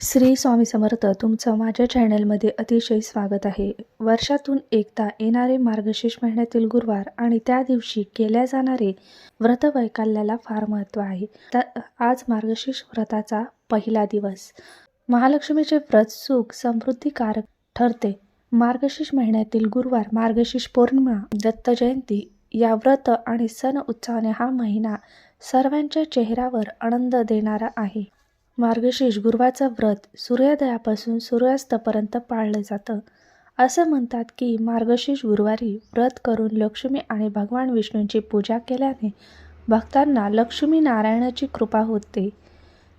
श्री स्वामी समर्थ तुमचं माझ्या चॅनलमध्ये अतिशय स्वागत आहे. वर्षातून एकदा येणारे मार्गशीर्ष महिन्यातील गुरुवार आणि त्या दिवशी केल्या जाणारे व्रत वैकाल्याला फार महत्त्व आहे. तर आज मार्गशीर्ष व्रताचा पहिला दिवस. महालक्ष्मीचे व्रत सुख समृद्धिकारक ठरते. मार्गशीर्ष महिन्यातील गुरुवार मार्गशीर्ष पौर्णिमा दत्त जयंती या व्रत आणि सण उत्साहाने हा महिना सर्वांच्या चेहऱ्यावर आनंद देणारा आहे. मार्गशीर्ष गुरुवाचं व्रत सूर्योदयापासून सूर्यास्तापर्यंत पाळलं जातं. असं म्हणतात की मार्गशीर्ष गुरुवारी व्रत करून लक्ष्मी आणि भगवान विष्णूंची पूजा केल्याने भक्तांना लक्ष्मी नारायणाची कृपा होते.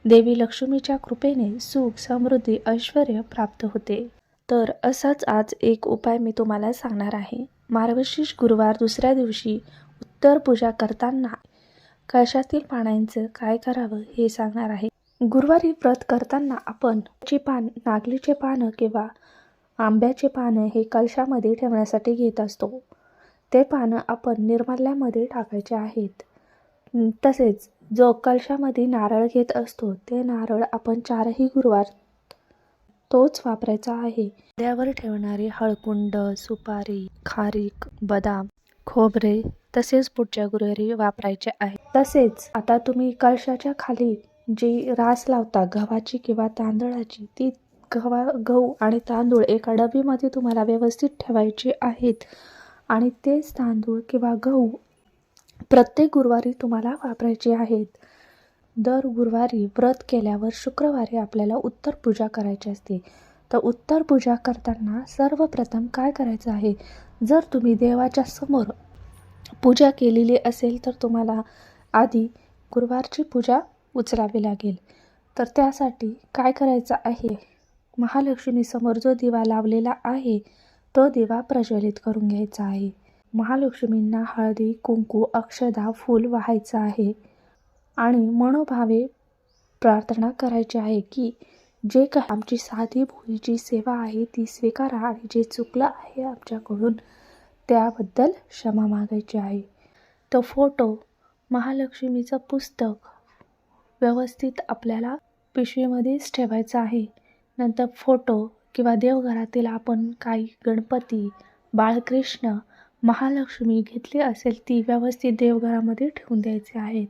देवी लक्ष्मीच्या कृपेने सुख समृद्धी ऐश्वर प्राप्त होते. तर असाच आज एक उपाय मी तुम्हाला सांगणार आहे. मार्गशीर्ष गुरुवार दुसऱ्या दिवशी उत्तर पूजा करताना कशातील पाण्याचं काय करावं हे सांगणार आहे. गुरुवारी व्रत करताना आपण ची पान नागलीचे पानं किंवा आंब्याचे पानं हे कलशामध्ये ठेवण्यासाठी घेत असतो. ते पानं आपण निर्माल्यामध्ये टाकायचे आहेत. तसेच जो कलशामध्ये नारळ घेत असतो ते नारळ आपण चारही गुरुवार तोच वापरायचा आहे. त्यावर ठेवणारे हळकुंड सुपारी खारीक बदाम खोबरे तसेच पुढच्या गुरुवारी वापरायचे आहे तसेच आता तुम्ही कलशाच्या खाली जी रास लावता गव्हाची किंवा तांदळाची ती गव्हा गहू आणि तांदूळ एका डबीमध्ये तुम्हाला व्यवस्थित ठेवायचे आहेत. आणि तेच तांदूळ किंवा गहू प्रत्येक गुरुवारी तुम्हाला वापरायचे आहेत. दर गुरुवारी व्रत केल्यावर शुक्रवारी आपल्याला उत्तर पूजा करायची असते. तर उत्तर पूजा करताना सर्वप्रथम काय करायचं आहे? जर तुम्ही देवाच्या समोर पूजा केलेली असेल तर तुम्हाला आधी गुरुवारची पूजा उचलावे लागेल. तर त्यासाठी काय करायचं आहे? महालक्ष्मीसमोर जो दिवा लावलेला आहे तो दिवा प्रज्वलित करून घ्यायचा आहे. महालक्ष्मींना हळदी कुंकू अक्षदा फूल वाहायचं आहे. आणि मनोभावे प्रार्थना करायची आहे की जे काही आमची साधी भोळीची सेवा आहे ती स्वीकारा आणि जे चुकलं आहे आमच्याकडून त्याबद्दल क्षमा मागायची आहे. तो फोटो महालक्ष्मीचं पुस्तक व्यवस्थित आपल्याला पिशवीमध्येच ठेवायचं आहे. नंतर फोटो किंवा देवघरातील आपण काही गणपती बाळकृष्ण महालक्ष्मी घेतली असेल ती व्यवस्थित देवघरामध्ये ठेवून द्यायचे आहेत.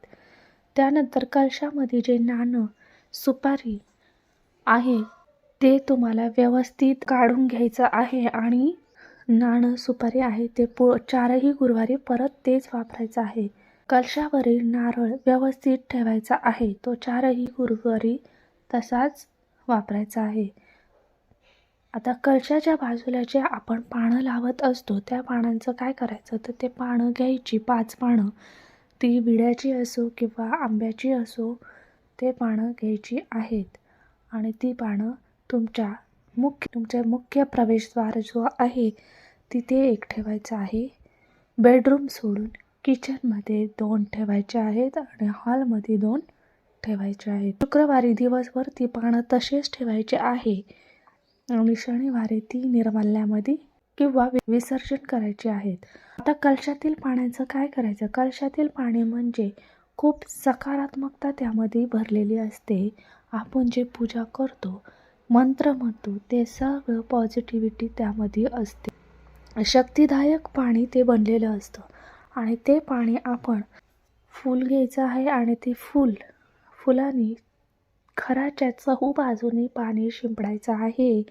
त्यानंतर कलशामध्ये जे नाणं सुपारी आहे ते तुम्हाला व्यवस्थित काढून घ्यायचं आहे आणि नाणं सुपारी आहे ते पु चारही गुरुवारी परत तेच वापरायचं आहे. कलशावरील नारळ व्यवस्थित ठेवायचा आहे. तो चारही गुरुवारी तसाच वापरायचा आहे. आता कलशाच्या बाजूला जे आपण पानं लावत असतो त्या पानांचं काय करायचं? तर ते पानं घ्यायची. पाच पानं. ती विड्याची असो किंवा आंब्याची असो ते पानं घ्यायची आहेत. आणि ती पानं तुमच्या मुख्य तुमच्या मुख्य प्रवेशद्वार जो आहे तिथे एक ठेवायचं आहे. बेडरूम सोडून किचनमध्ये दोन ठेवायचे आहेत आणि हॉलमध्ये दोन ठेवायचे आहेत. शुक्रवारी दिवसभर ती पानं तसेच ठेवायचे आहे. आणि शनिवारी ती निर्माल्यामध्ये किंवा विसर्जन करायचे आहेत. आता कलशातील पाण्याचं काय करायचं? कलशातील पाणी म्हणजे खूप सकारात्मकता त्यामध्ये भरलेली असते. आपण जे पूजा करतो मंत्र म्हणतो ते सगळं पॉझिटिव्हिटी त्यामध्ये असते. शक्तिदायक पाणी ते बनलेलं असतं. आणि ते पाणी आपण फूल घ्यायचं आहे आणि ते फूल फुलांनी घराच्या चहू बाजूने पाणी शिंपडायचं आहे.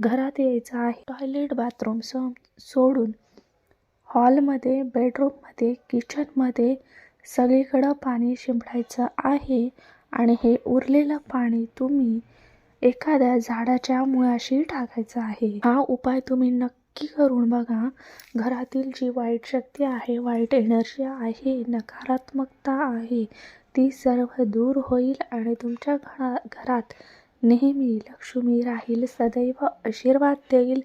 घरात यायचं आहे. टॉयलेट बाथरूम सो सोडून हॉलमध्ये बेडरूममध्ये किचनमध्ये सगळीकडं पाणी शिंपडायचं आहे आणि हे उरलेलं पाणी तुम्ही एखाद्या झाडाच्या मुळाशी टाकायचं आहे. हा उपाय तुम्ही नक्की नक्की करून बघा. घरातील जी वाईट शक्ती आहे वाईट एनर्जी आहे नकारात्मकता आहे ती सर्व दूर होईल आणि तुमच्या घरा घरात नेहमी लक्ष्मी राहील सदैव आशीर्वाद देईल.